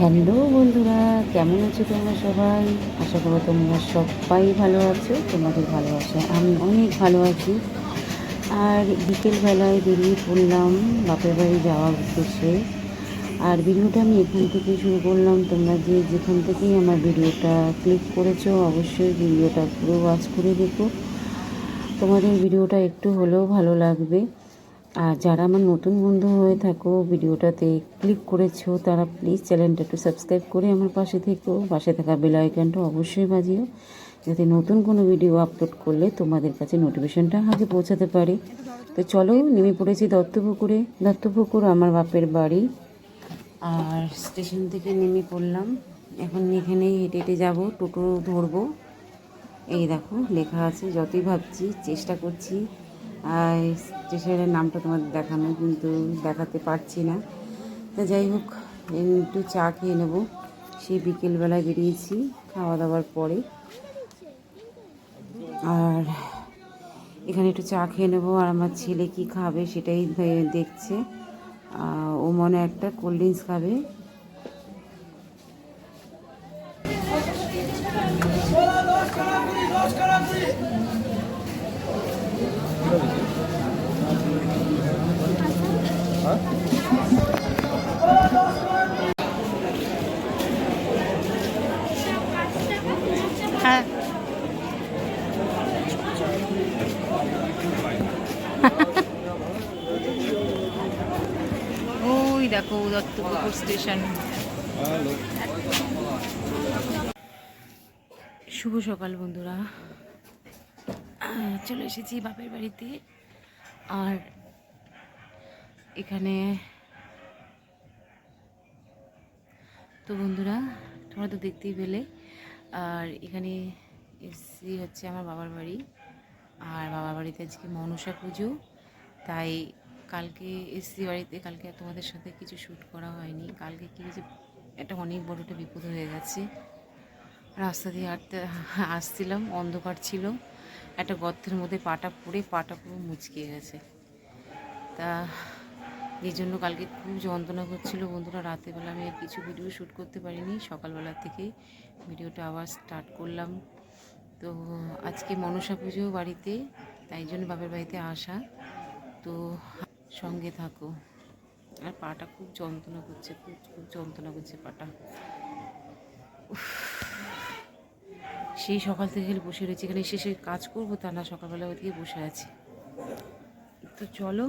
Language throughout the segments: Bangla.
হ্যালো বন্ধুরা, কেমন আছো তোমরা সবাই? আশা করো তোমরা সবাই ভালো আছো, তোমাদের ভালো ভালোবাসা আমি অনেক ভালো আছি। আর বিকেলবেলায় বেরিয়ে পড়লাম বাপের বাড়ি যাওয়ার উদ্দেশ্যে। আর ভিডিওটা আমি এখান থেকে শুরু করলাম, তোমরা যে যেখান থেকেই আমার ভিডিওটা ক্লিক করেছ, অবশ্যই ভিডিওটা পুরো ওয়াচ করে দেখো। তোমাদের ভিডিওটা একটু হলেও ভালো লাগবে। আর যারা আমার নতুন বন্ধু হয়ে থাকো, ভিডিওটাতে ক্লিক করেছ, তারা প্লিজ চ্যানেলটা একটু সাবস্ক্রাইব করে আমার পাশে থেকো। পাশে থাকা বেল আইকনটা অবশ্যই বাজিও, যাতে নতুন কোনো ভিডিও আপলোড করলে তোমাদের কাছে নোটিফিকেশনটা আগে পৌঁছাতে পারে। তো চলো, নেমে পড়েছি দত্তপুকুরে। দত্তপুকুর আমার বাপের বাড়ি। আর স্টেশন থেকে নেমে পড়লাম। এখন এখানেই হেঁটে হেঁটে যাব, টোটো ধরবো। এই দেখো, লেখা আছে, যতই ভাবছি, চেষ্টা করছি। স্টেশনের নামটা তোমাদের দেখানো, কিন্তু দেখাতে পারছি না। তা যাই হোক একটু চা খেয়ে নেব। সেই বিকেলবেলায় বেরিয়েছি খাওয়া দাওয়ার পরে। আর এখানে একটু চা খেয়ে নেব, আর আমার ছেলে কি খাবে সেটাই দেখছে। ও মনে একটা কোল্ড ড্রিঙ্কস খাবে। হ্যাঁ। ওই দেখো দত্তপুকুর স্টেশন। শুভ সকাল বন্ধুরা। চলে এসেছি বাপের বাড়িতে। আর এখানে। তো বন্ধুরা, তোমরা তো দেখতেই পেলে। আর এখানে এসি হচ্ছে আমার বাবার বাড়ি। আর বাবার বাড়িতে আজকে মনসা পুজো। তাই কালকে এসি বাড়িতে। কালকে তোমাদের সাথে কিছু শ্যুট করা হয়নি। কালকে কী হয়েছে একটা অনেক বড় একটা বিপদ হয়ে গেছে। রাস্তা দিয়ে হাঁটতে, আসছিলাম, অন্ধকার ছিল। একটা গর্তের মধ্যে পাটা পড়ে, পাটা পুরো মুচকে গেছে। তা এই জন্য কালকে খুব যন্ত্রণা করছিল বন্ধুরা। রাতেরবেলা আমি আর কিছু ভিডিও শ্যুট করতে পারিনি। সকালবেলা থেকে ভিডিওটা আবার স্টার্ট করলাম। তো আজকে মনসা পুজো বাড়িতে, তাই জন্য বাপের বাড়িতে আসা। তো সঙ্গে থাকো। আর পাটা খুব যন্ত্রণা করছে, খুব খুব যন্ত্রণা করছে পাটা। সেই সকাল থেকে বসে রয়েছে। এখানে শেষে কাজ করব, তা না সকালবেলা ওদিকে বসে আছি। তো চলো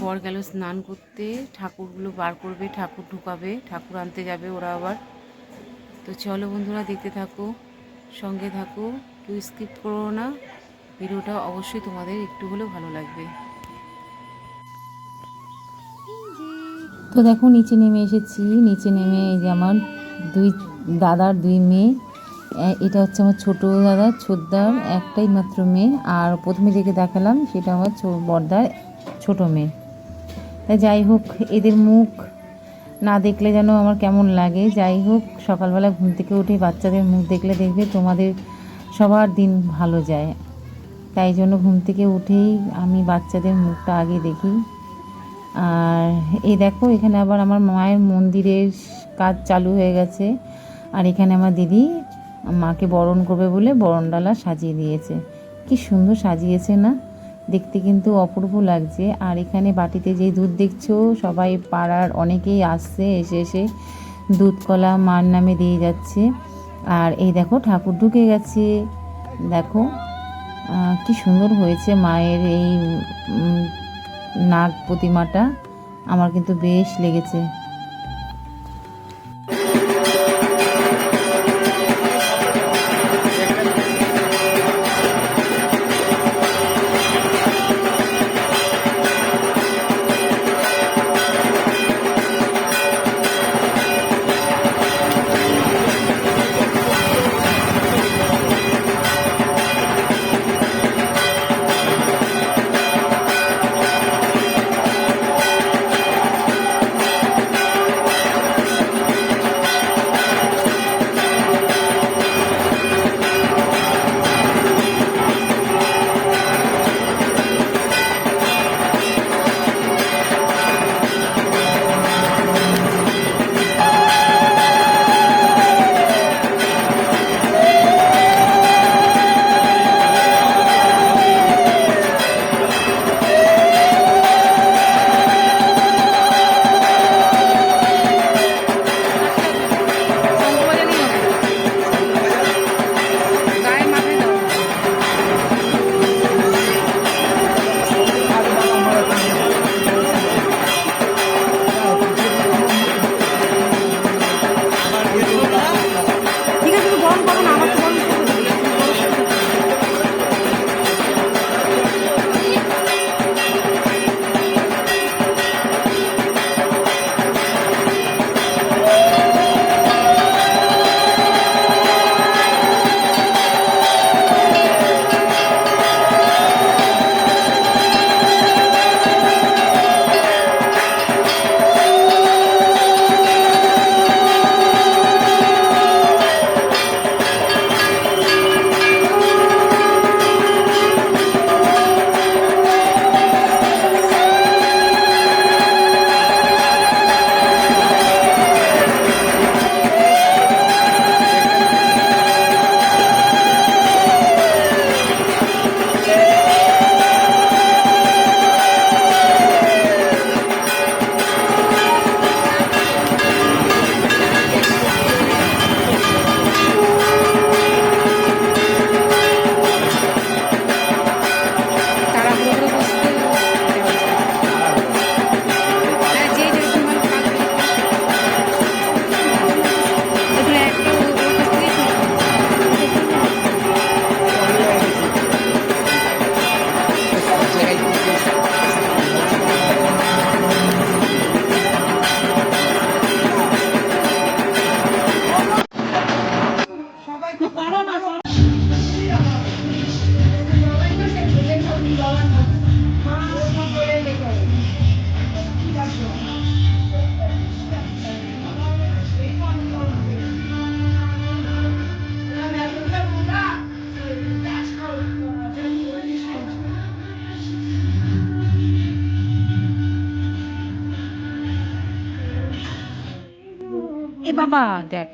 বর গেল স্নান করতে, ঠাকুরগুলো বার করবে, ঠাকুর ঢুকাবে, ঠাকুর আনতে যাবে ওরা আবার। তো চলো বন্ধুরা, দেখতে থাকো, সঙ্গে থাকো, কেউ স্কিপ করো না। ভিডিওটা অবশ্যই তোমাদের একটু হলেও ভালো লাগবে। তো দেখো, নিচে নেমে এসেছি। নিচে নেমে এই যে আমার দুই দাদার দুই মেয়ে। এটা হচ্ছে আমার ছোট দাদা, ছোটদার একটাই মাত্র মেয়ে। আর প্রথমে যেকে দেখালাম, সেটা আমার বড়দার ছোট মেয়ে। তাই যাই হোক, এদের মুখ না দেখলে যেন আমার কেমন লাগে। যাই হোক, সকালবেলা ঘুম থেকে উঠে বাচ্চাদের মুখ দেখলে দেখবে তোমাদের সবার দিন ভালো যায়। তাই জন্য ঘুম থেকে উঠেই আমি বাচ্চাদের মুখটা আগে দেখি। আর এই দেখো, এখানে আবার আমার মায়ের মন্দিরের কাজ চালু হয়ে গেছে। আর এখানে আমার দিদি মাকে বরণ করবে বলে বরণডালা সাজিয়ে দিয়েছে। কি সুন্দর সাজিয়েছে না? দেখতে কিন্তু অপূর্ব লাগছে। আর এখানে বাটিতে যে দুধ দেখছ, সবাই পাড়ার অনেকেই আসছে, এসে এসে দুধ কলা মার নামে দিয়ে যাচ্ছে। আর এই দেখো, ঠাকুর ঢুকে গেছে। দেখো কি সুন্দর হয়েছে মায়ের এই নাগ প্রতিমাটা। আমার কিন্তু বেশ লেগেছে। right. এ বাবা দেখ।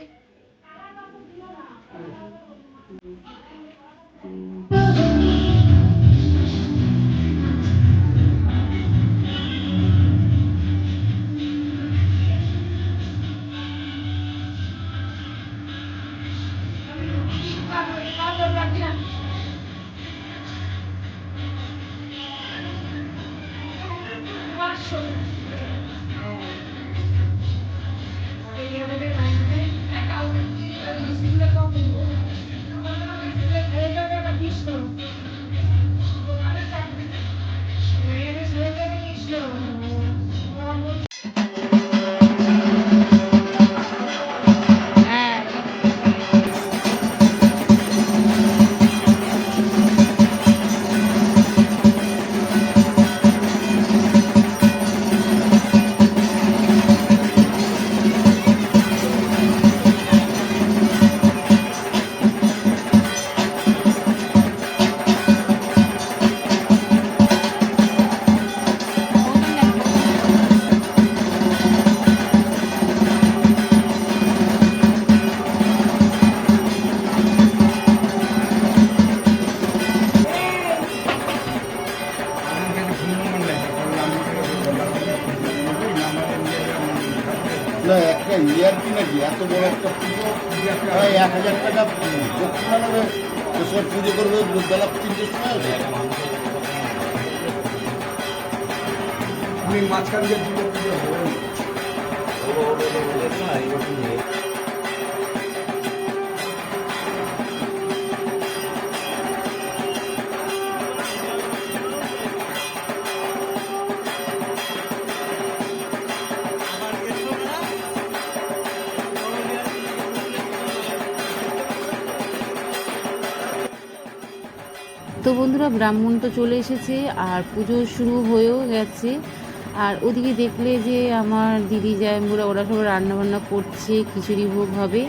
হ্যাঁ এক হাজার টাকা দক্ষিণা নেবে পুজো করবে বেলা তিনটের সময় আসবে। মাঝখান দিয়ে দুটো পুজো হবে তো বন্ধুরা, ব্রাহ্মণ তো চলে এসেছে আর পুজো শুরু হয়েও গেছে। আর ওদিকে দেখলে যে আমার দিদি জায়ম্বুরা ওরা সব রান্নাবান্না করছে, খিচুড়ি ভোগ হবে।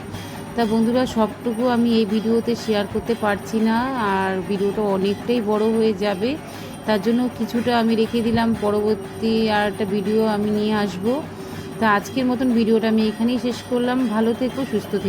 তা বন্ধুরা, সবটুকু আমি এই ভিডিওতে শেয়ার করতে পারছি না, আর ভিডিওটা অনেকটাই বড় হয়ে যাবে। তার জন্য কিছুটা আমি রেখে দিলাম, পরবর্তী আর একটা ভিডিও আমি নিয়ে আসব। তা আজকের মতন ভিডিওটা আমি এখানেই শেষ করলাম। ভালো থেকো, সুস্থ থেকো।